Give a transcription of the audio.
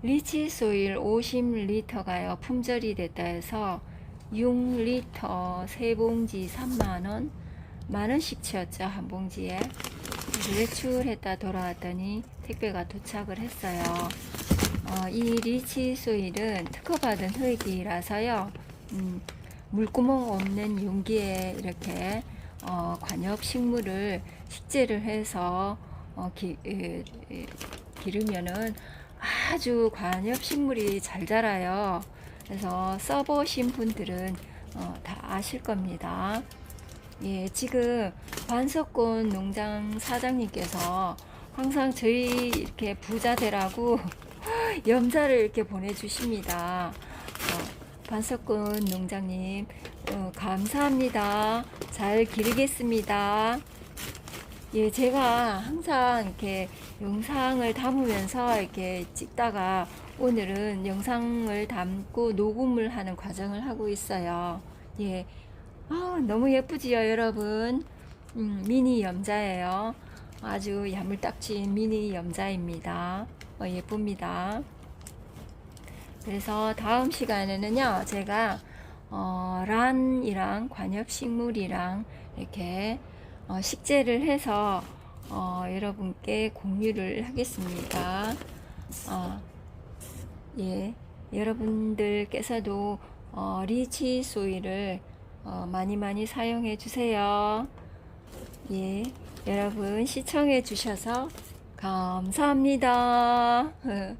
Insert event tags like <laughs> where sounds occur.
리치 소일 50리터가요 품절이 됐다 해서 6리터 세 봉지 3만 원, 만 원씩 치었죠 한 봉지에. 외출했다 돌아왔더니 택배가 도착을 했어요. 어, 이 리치 소일은 특허받은 흙이라서요. 음, 물구멍 없는 용기에 이렇게 어, 관엽 식물을 식재를 해서 어, 기, 에, 에, 기르면은 아주 관엽 식물이 잘 자라요. 그래서 써보신 분들은 어, 다 아실 겁니다. 예, 지금 반석곤 농장 사장님께서 항상 저희 이렇게 부자 되라고 <laughs> 염자를 이렇게 보내주십니다. 어, 반석곤 농장님, 어, 감사합니다. 잘 기르겠습니다. 예, 제가 항상 이렇게 영상을 담으면서 이렇게 찍다가 오늘은 영상을 담고 녹음을 하는 과정을 하고 있어요. 예. 아, 너무 예쁘지요, 여러분? 음, 미니 염자예요. 아주 야물딱진 미니 염자입니다. 어, 예쁩니다. 그래서 다음 시간에는요, 제가 어, 란이랑 관엽식물이랑 이렇게 어, 식재를 해서 어, 여러분께 공유를 하겠습니다. 어, 예, 여러분들께서도 어, 리치 소일을 어, 많이 많이 사용해 주세요. 예, 여러분 시청해 주셔서 감사합니다. <laughs>